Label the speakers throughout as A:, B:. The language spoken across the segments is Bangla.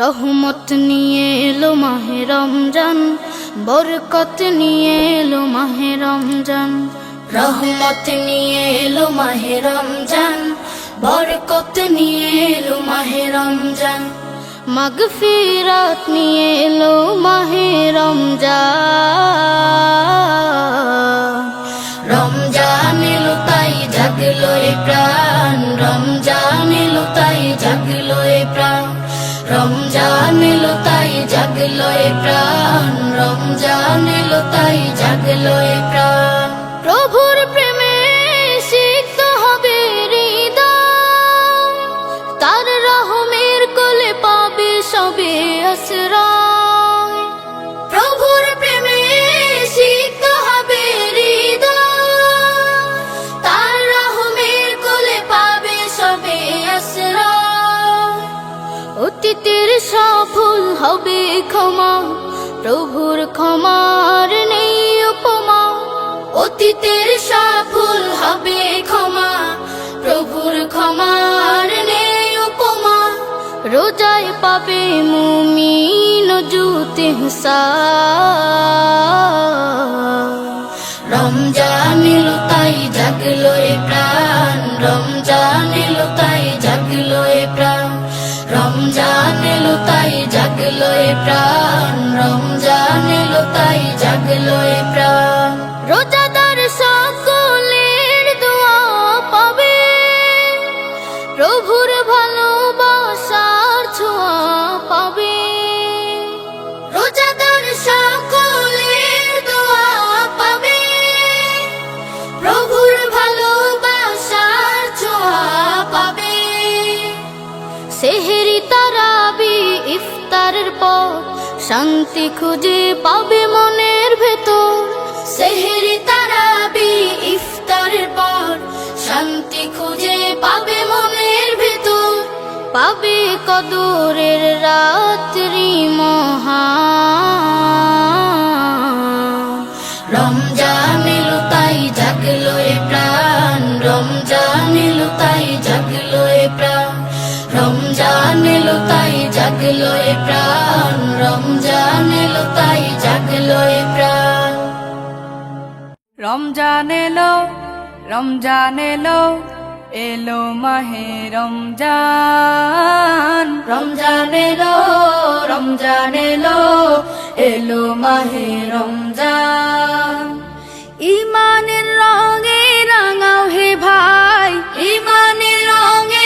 A: রহমত নিয়ে এলো মাহে রমজান, বরকত নিয়ে এলো মাহে রমজান। রহমত নিয়ে এলো মাহে রমজান, বরকত নিয়ে এলো মাহে রমজান। মাগফিরাত নিয়ে এলো মাহে রমজান। রমজান এলো তাই জাগলো প্রাণ, রমজান এলো তাই জাগলো প্রাণ। রমজান এলো তাই জাগলো এ প্রাণ, রমজান এলো তাই জাগলো এ প্রাণ। প্রভুর প্রেমে সিক্ত হবে হৃদয়, তার রহমের কোলে পাবে সবে আশ্রয় ক্ষমা, প্রভুর ক্ষমার নেই উপমা। অতীতের সফল হবে ক্ষমা, প্রভুর ক্ষমার নেই উপমা। রোজায় পাবে মুমিন জুতে রমজান এলো তাই জাগলো প্রাণ, রমজান তাই রমজান এলো, তাই জাগলো এ প্রাণ। রমজান এলো, তাই জাগলো এ প্রাণ। রোজাদার সকলের দোয়া পাবে। প্রভুর ভালোবাসার শান্তি খুঁজে পাবে মনের ভেতর। সেহেরি তারাবি ইফতারের পর, শান্তি খুঁজে পাবে মনের ভেতর। পাবে কদরের রাত্রি মহা রমজান এলো তাই জাগলো এ প্রাণ রমজান এলো তাই জাগলো এ প্রাণ। রমজান এলো তাই জাগলো এ প্রাণ রমজান এলো তাই জাগলো এ প্রাণ।
B: রমজান এলো রমজান এলো এলো মাহে রমজান।
A: রমজান এলো রমজান এলো এলো মাহে রমজান।
B: ইমানের রঙে রাঙাও হে ভাই।
A: ইমানের রঙে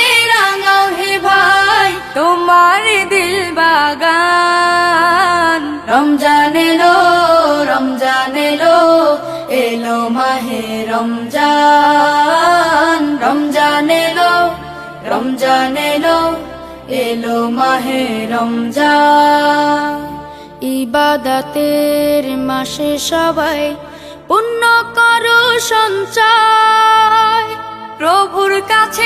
B: তোমার দিল বাগান।
A: রমজান এলো রমজান এলো এলো মাহে রমজান। রমজান এলো রমজান এলো এলো মাহে রমজান। ইবাদতের মাসে সবাই পুণ্য করো সঞ্চয়।
B: প্রভুর কাছে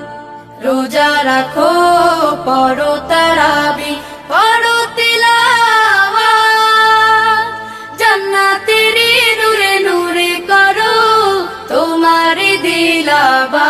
A: রোজা রাখো পড়ো তারাবি পড়ো তিলাওয়া জান্নাতের নূরে নূরে করো তোমার দিলাবা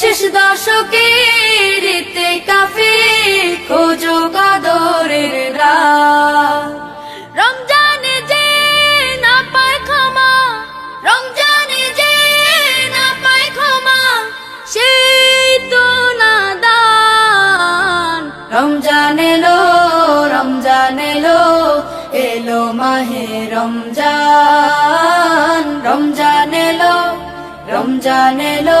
A: শেষ দশকে রেতে কাফে খোঁজো কাদরের রমজানে যে না পায় ক্ষমা, রমজানে যে না পায় ক্ষমা, সেই তো না দান। রমজান এলো রমজান এলো এলো মাহে রমজান। রমজান এলো রমজান এলো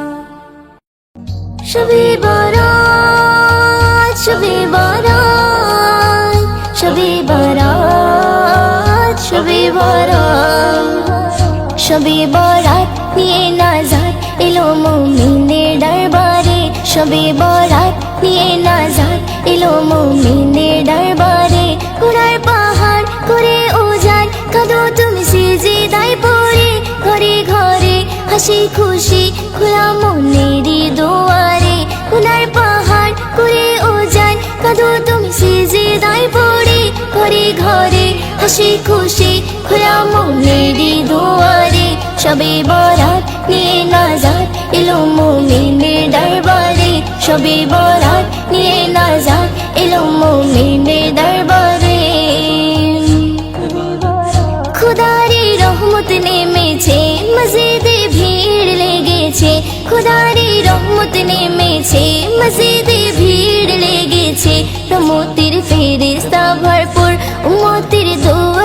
C: শবে বরাত শবে বরাত শবে বরাত শবে বরাত শবে বরাত নিয়ে নাজাত এলো মুমিনের দরবারে। শবে বরাত নিয়ে নাজাত এলো মুমিনের দরবারে। কুড়ার পাহাড় করে ওজান কাঁদো তুমি সিজদায় পড়ে ঘরে ঘরে হাসি খুশি, খোলা মনেরই হাসি খুশি খোলা মনেরই দুয়ারে, সবে বরাত নিয়ে নাজাত এলো মোমিনের দরবারে। সবে বরাত নিয়ে নাজাত এলো মোমিনের দরবারে। খুদারি রহমত নেমেছে, মসজিদে ভিড় লেগেছে। খুদারি রহমত নেমেছে, মসজিদে ভিড় লেগেছে। প্রমোতির ফেরিস্তা ভরপুর, উম্মতির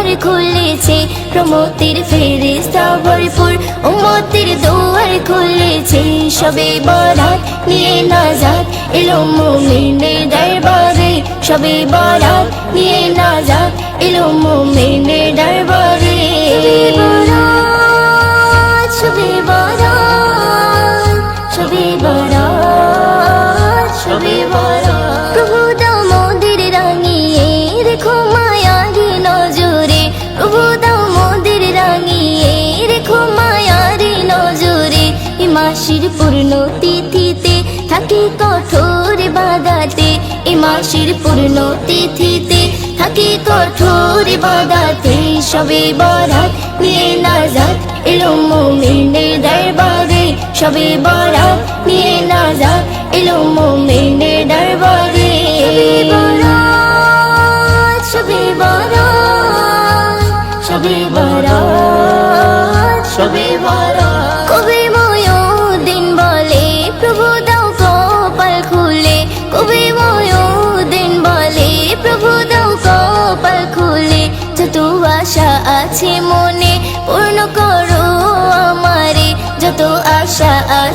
C: দুয়ার খুলেছে প্রমোতির ফেরিস্তা ভরপুর। উম্মতির দুয়ার খুলেছে, সবে বরাত নিয়ে না নাজাত। এলো মুমিনের দরবারে, সবে বরাত নিয়ে না নাজাত। এলো মুমিনের দরবারে। সবে বরাত সবে বরাত সবে বরাত মাসির পূর্ণ তিথিতে থাকে কঠোর বাদাতে এ মাসির পূর্ণ তিথিতে থাকে কঠোর বাদাতে সবে বরাত নিয়ে নাজাত এলো মোমিনের দরবারে। সবে বরাত নিয়ে নাজাত এলো মোমিনের দরবারে।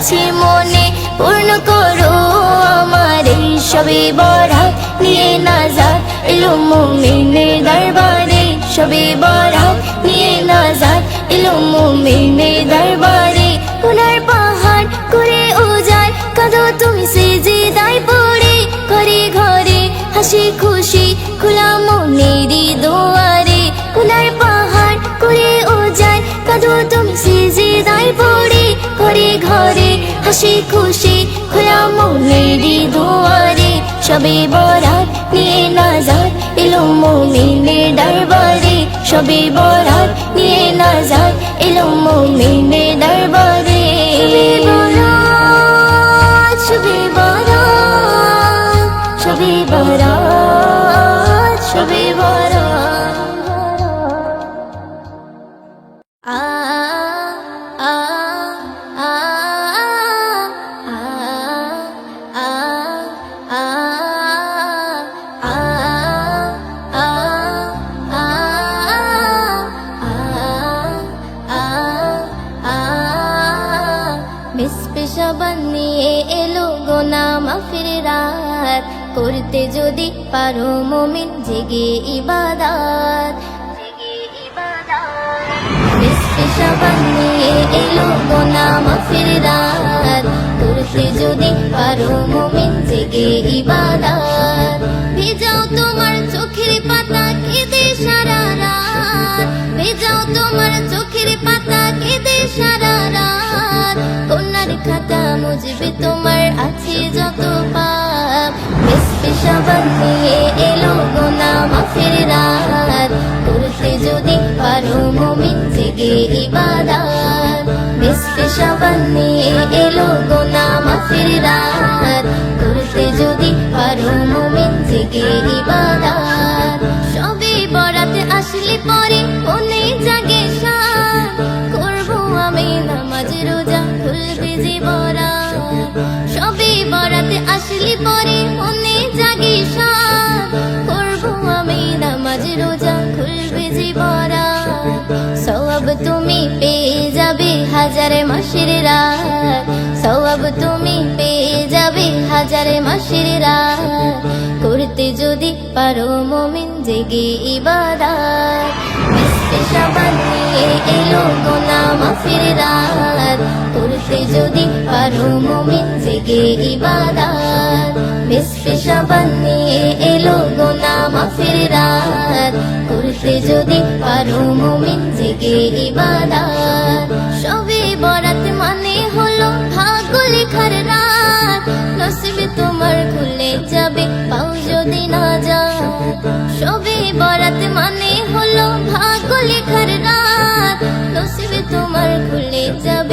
C: আছে মনে, পূর্ণ করো আমারে সবে বরাত নিয়ে নাজাত এলো মুমিনের দরবারে সবে বরাত নিয়ে নাজাত এলো মুমিনের দরবারে। উনার পাহাড় করে ওজান কাঁদো তুমি সিজদায় পড়ে। ঘরে ঘরে হাসি খুশি হাসি খুশি খোলা মনেরই দোয়ারে, সবে বরাত নিয়ে নাজার এলো মমিনের দরবারে। সবে বরাত নিয়ে নাজার এলো মমিনের দরবারে। সবে বরাত রাত করতে যদি পারো মমিন, জেগে ইবাদাত। নিয়ে এলো গোনা মাফির রাত করতে যদি পারো মমিন, জেগে ইবাদাত। ভেজাও তোমার চোখের পাতা কেঁদে সারা রাত। ভেজাও তোমার চোখের পাতা কেঁদে সারা রাত। কন্যার খাতা মুজবে তোমার আছে যত পাপ। সাবান নিয়ে এলো গোনা মাফির রাত করতে যদি পারো মমিন জেগে ইবাদাত মিষ্টি সাবান নিয়ে এলো গোনা মাফির রাত করতে যদি পারো, মমিন জেগে ইবাদাত সবে বরাতে আসলে পরে সওয়াব তুমি পেয়ে যাবে হাজারে মাসের রাত। সওয়াব তুমি পেয়ে যাবে হাজারে মাসের রাত। করতে যদি পারো মমিন জেগে ইবাদাত। সাবান নিয়ে এলো গোনা মাফির রাত। করতে যদি পারো মমিন জেগে ইবাদাত। মিষ্টি সাবান নিয়ে এলো গোনা মাফির রাত। করতে যদি পারো মমিন জেগে ইবাদাত। সবে বরাত মানে হলো ভাগ্য লেখার রাত। নসিবে তোমার খুলে যাবে, পাও যদি না যা সবে বরাত মানে হলো ভাগ্য লেখার রাত। নসিবে তোমার খুলে যাবে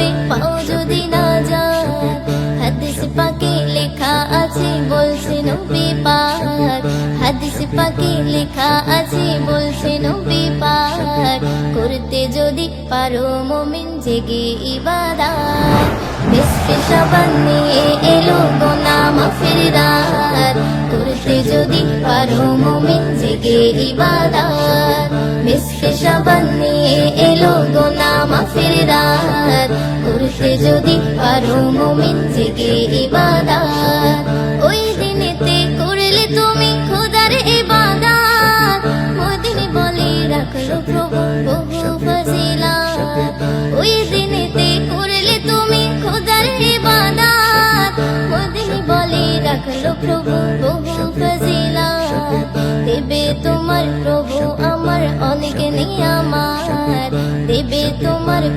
C: আছে বলছে নবী পাক। করতে যদি পারো মমিন জেগে ইবাদাত। মিষ্টি সাবান নিয়ে এলো গোনা মাফির রাত করতে যদি পারো মমিন জেগে ইবাদাত। মিষ্টি সাবান নিয়ে এলো গোনা মাফির রাত করতে যদি পারো মমিন জেগে ইবাদাত। ওই দিনেতে করলে তুমি খোদার ইবাদাত। Chapéu.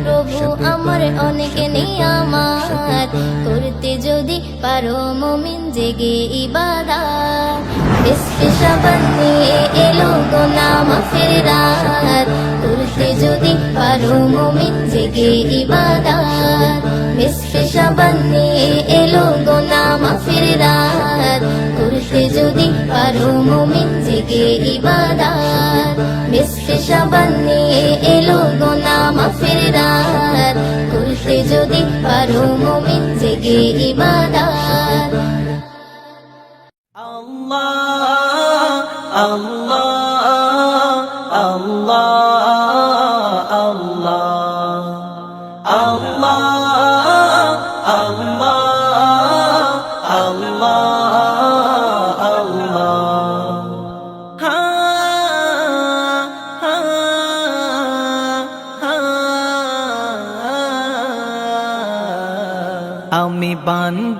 C: প্রভু আমার অনেক নিয়ামাত। করতে যদি পারো মমিন জেগে ইবাদাত। মিষ্টি সাবান নিয়ে এলো গোনা মাফির রাত করতে যদি পারো মমিন জেগে ইবাদাত। মিষ্টি সাবান নিয়ে এলো গোনা মাফির রাত করতে যদি পারো মমিন জেগে ইবাদাত। মিষ্টি সাবান নিয়ে এলো গোনা করতে যদি পারো মমিন জেগে ইবাদাত।
D: Allah, Allah,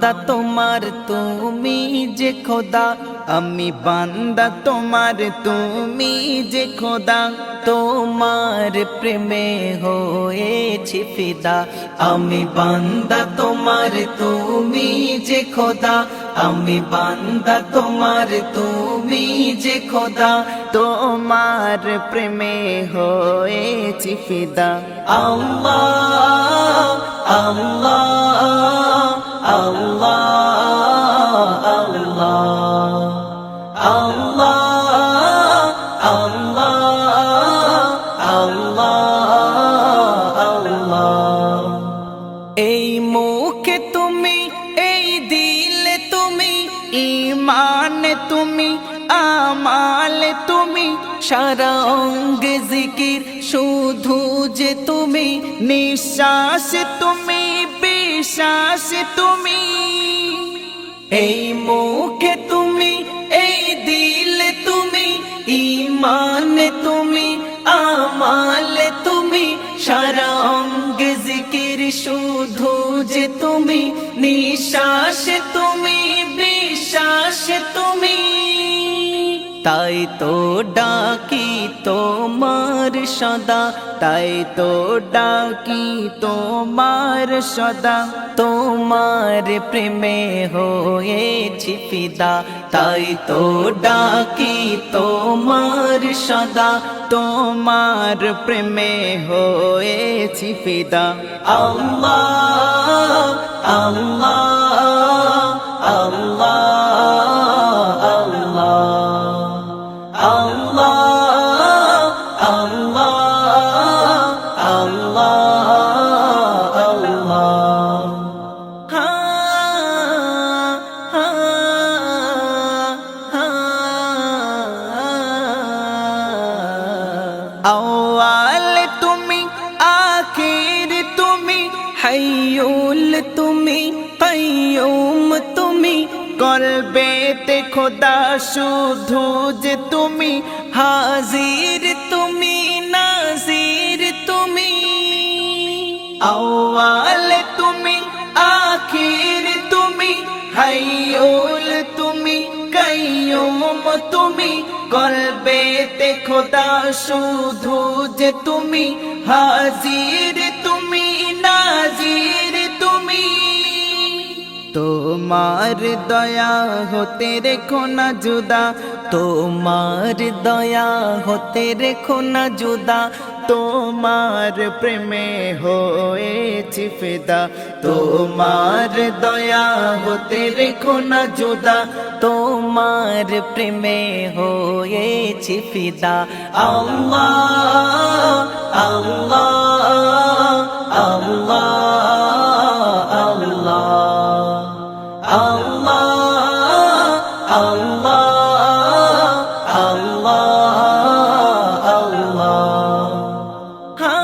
D: বান্দা তোমার, তুমি যে খোদা। আমি বান্দা তোমার, তুমি যে খোদা। তোমার প্রেমে হয়েছি ফিদা। আমি বান্দা তোমার, তুমি যে খোদা। আমি বান্দা তোমার, তুমি যে খোদা। তোমার প্রেমে হয়েছি ফিদা। আল্লাহ আল্লাহ। এই মুখে তুমি এই দিলে তুমি ইমানে তুমি আমালে তুমি সারা জিকির শুধু যে তুমি নিঃশ্বাস তুমি বিশ্বাস তুমি, এই মুখে তুমি, এই দিলে তুমি ইমান তুমি, আমাল তুমি, সারা জিকির শুধু যে তুমি, নিঃশ্বাস তুমি, বিশ্বাস তুমি। তাই তো ডাকি তোমার সদা, তাই তো ডাকি তোমার সদা। তোমার প্রেমে হয়েছি ফিদা, তাই তো ডাকি তোমার সদা। তোমার প্রেমে হয়েছি ফিদা। আল্লাহ আল্লাহ আল্লাহ। হাইয়ুল তুমি কাইয়ুম তুমি কলবেতে খোদা শুধু যে তুমি হাজির তুমি নাজির তুমি আওয়াল তুমি আখির তুমি হাইয়ুল তুমি কাইয়ুম তুমি কলবেতে খোদা শুধু যে তুমি হাজির তোমার দয়া হতে রেখো না জুদা। তোমার দয়া হতে রেখো না জুদা। তোমার প্রেমে হয়েছি ফেদা। তোমার দয়া হতে রেখো না জুদা। তোমার প্রেমে হয়েছি ফিদা। আল্লাহ আল্লাহ আল্লাহ। আল্লাহ আল্লাহ আল্লাহ আল্লাহ। আল্লাহ হা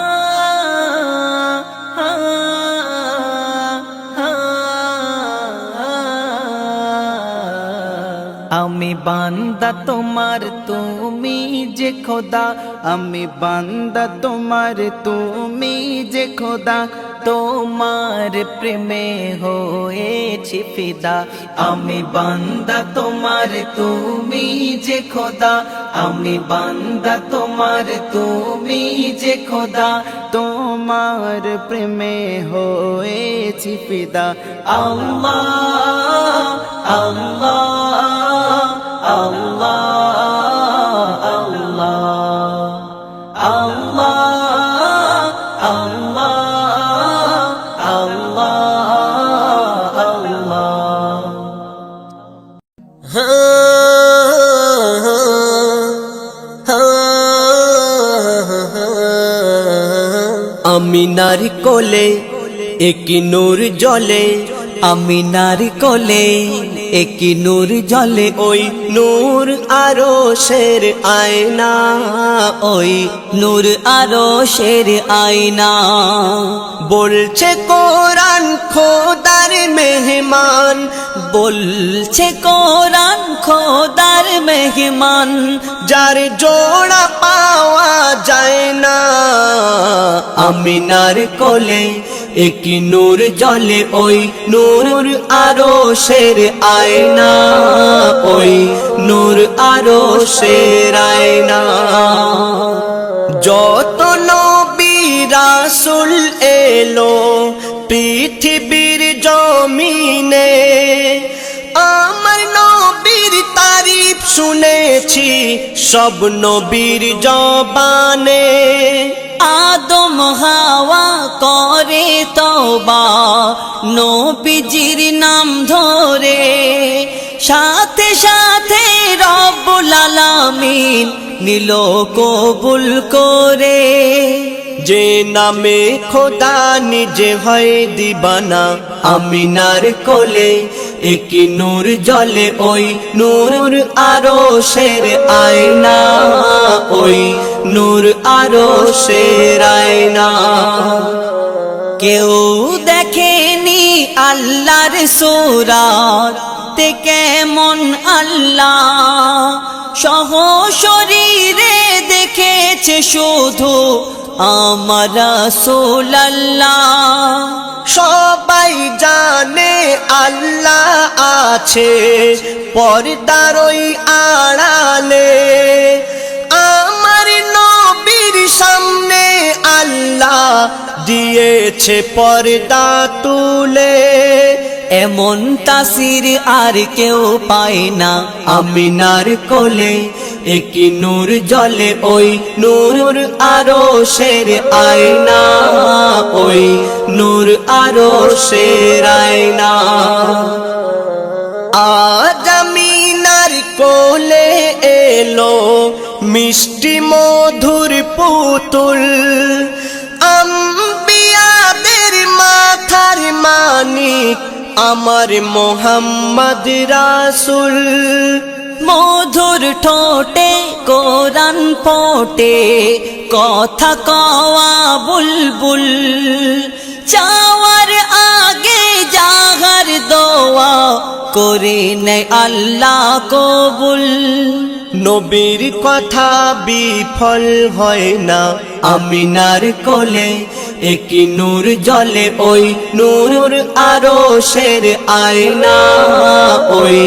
D: হা। আমি বান্দা তোমার, তুমি যে খোদা। আমি বান্দা তোমার, তুমি যে খোদা। তোমার প্রেমে হয়েছি ফিদা। আমি বান্দা তোমার, তুমি যে খোদা। আমি বান্দা তোমার, তুমি যে খোদা। তোমার প্রেমে হয়েছি ফিদা। আল্লাহ আল্লাহ আল্লাহ।
E: আমিনার কোলে একই নূর জলে আমিনার কোলে। একই নূর জলে ওই নূর আরও শের আয়না, ওই নূর আরও শের আয়না। বলছে কোরআন খোদার মেহমান, বলছে কোরআন খোদার মেহমান, যার জোড়া পাওয়া যায় না। আমিনার কোলে একই নূর জলে ওই নূর আরও শের আয়না, ওই নূর আরও শের আয়না। যত নবী রাসুল এলো পৃথিবীর জমিনে, আমার নবীর তারিফ শুনেছি সব নবীর জবানে। আদম হাওয়া করে তবা নবীজির নাম ধরে। সাথে সাথে রব্বুল আলামিন নিল কবুল করে। যে নামে খোদা নিজে হয় দিবানা, আমিনার কোলে একই নূর জলে ওই নূর আরও শের আয়না, ওই নূর আরও শের আয়না কেউ দেখেনি
F: আল্লাহর সুরাত তে কেমন আল্লাহ। সহ শরীরে দেখেছে শুধু আমার সোল্লাহ
E: সবাই জানে আল্লাহ আছে, পর্দার ওই আড়ালে। দিয়েছে পর্দা তুলে।
F: এমন তাসির আর কেউ পায় না। আমিনার কোলে একই নূর জলে ওই নূর আরও শের আয়না, ওই নূর আরও শের আয়না।
E: আজ আমিনার কোলে এলো মিষ্টি মধুর পুতুল। আম্বিয়াদের মাথার মানিক আমার মোহাম্মদ রাসুল।
F: মধুর ঠোঁটে, কোরআন ফোটে, কথা কওয়া বুলবুল। চাওয়ার আগে জাগার দোয়া করে নেয় আল্লাহ কবুল।
E: নবীর কথা বিফল হয় না।
F: আমিনার কোলে একই নূর জলে ওই নূর আরও শের আয়না, ওই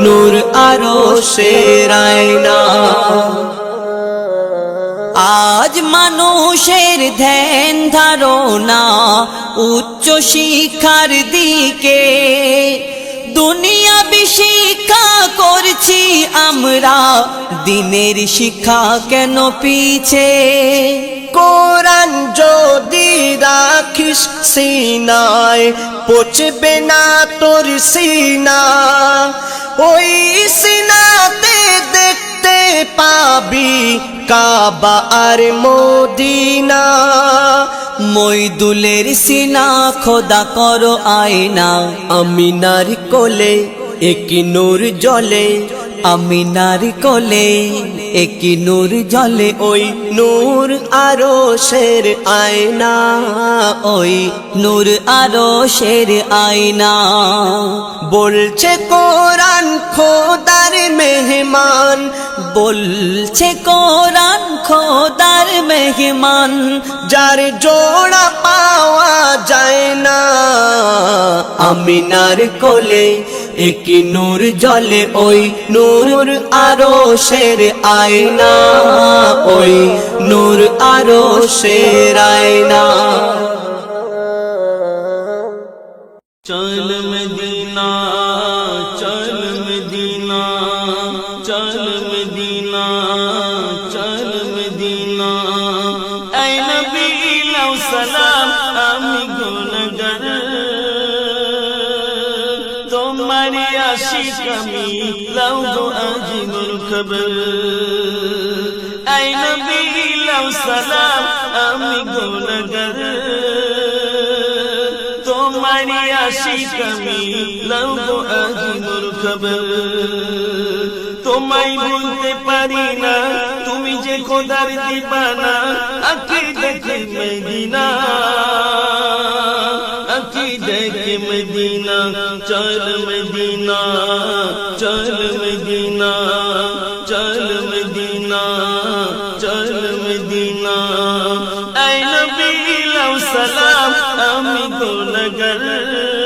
F: নূর আরও শের আয়না। আজ মানুষের ধ্যান ধারণা উচ্চ শিক্ষার দিকে। দুনিয়া শিক্ষা করছি আমরা? দিনের শিক্ষা কেন পিছে?
E: কোরআন যদি রাখিস সিনায় পচবে না তোর সিনা। ওই সিনাতে দেখতে পাবি কাবা আর মদিনা।
F: মইদুলের সিনা খোদা করো আয়না।
E: আমিনার কোলে একই নূর জলে
F: আমিনার কোলে একই নূর জলে
E: ওই নূর আরও শের আয়না,
F: ওই নূর আরও শের আয়না।
E: বলছে, কোরআন খোদার মেহমান,
F: বলছে, কোরআন খোদার মেহমান,
E: যার জোড়া পাওয়া যায় না।
F: আমি আমিনার কোলে একই নূর জলে ওই নূর আরও শের আয়না ওই নূর আরও শের আয়না।
G: شمی لو دو عجیب القبر ای نبی لو سلام امی گونگر تمہاری عشق می لو دو عجیب القبر তোমায় বলতে পারি না তুমি যে খোদার দিবানা আখি দেখে মেদিনা আখি দেখে মদিনা চল মদিনা চল মদিনা চল মদিনা চল মদিনা আই নবী লাউ সালাম আমি গুণগার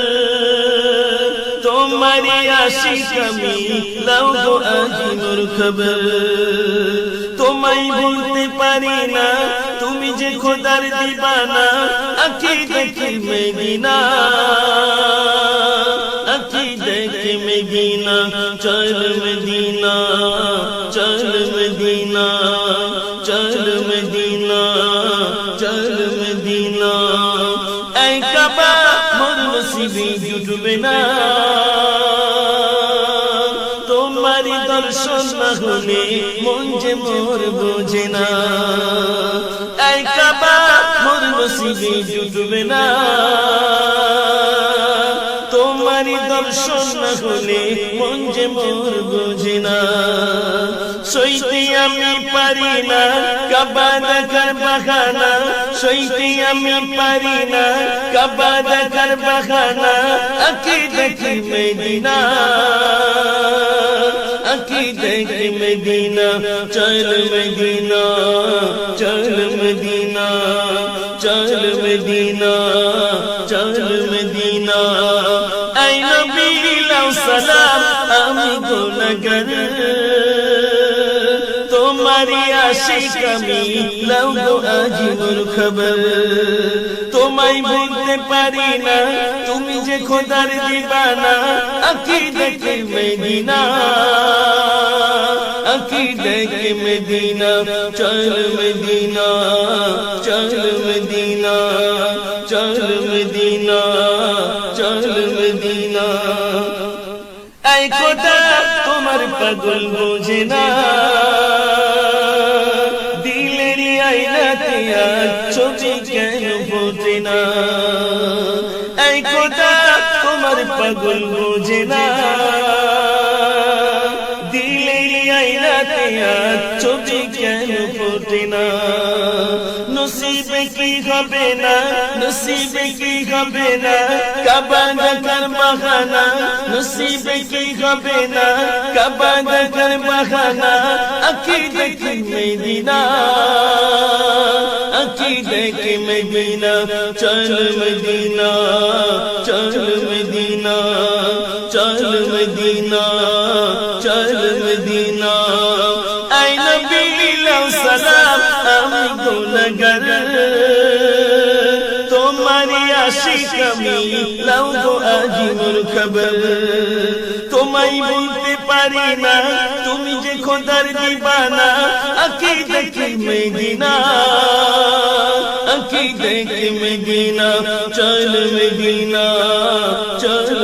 G: তোমারি আশিক আমি লাউ গো আজিমুর খবর তোমায় বলতে পারি না তুমি যে খোদার দিবানা আখি দেখি মেদিনা আখি দেখি মেদিনা চল মদিনা চল মদিনা চল মদিনা চল মদিনা এই কাবা মোর নসিবে জুটবে না যে মোর বোঝে না। এই কাবা মোর নসিবে জুটবে না। তোমারি দর্শন না হলে মন যে মোর, বুঝে না। সইতে আমি পারি না, কাবা দেখার বাহানা। সইতে আমি পারি না, কাবা দেখার বাহানা। আকি দেখি মেদিনা। আকি দেখি মেদিনা চল মেদিনা চল মেদিনা চল মেদিনা চল মেদিনা আই নবী লাউ সালাম আমি গুনাহগার আশিক আমি। লাউ গো খবর। তোমায় বলতে পারি না, তুমি যে খোদার দিবানা আকি দেখে মেদিনা। আকি দেখে মেদিনা, চল মেদিনা চল মেদিনা চল মেদিনা চল মেদিনা। এই খোদা তোমার পাগল বোঝে না। ছবি কেন ফোটে না? এই খোদা, তোমার পাগল বোঝে না। দিলের আইনাতে আর ছবি কেন ফোটে না? নসিবে কি হবে না? নসিবে কি হবে না? কাবা দেখার বাহানা নসিবে কি হবে না? কাবা দেখার বাহানা আকি দেখি মেদিনা। মেদিনা, চল মেদিনা চল মেদিনা চল মেদিনা চল মেদিনা। আই নবী লাউ সালাম আমি গুনাহগার তোমারি আশিক আমি লাউ গো আজি মোর খবর তোমায় বলতে পারি না, তুমি যে খোদার দিবানা, আকি দেখি মেদিনা। আকি দেখি মেদিনা চল মেদিনা চল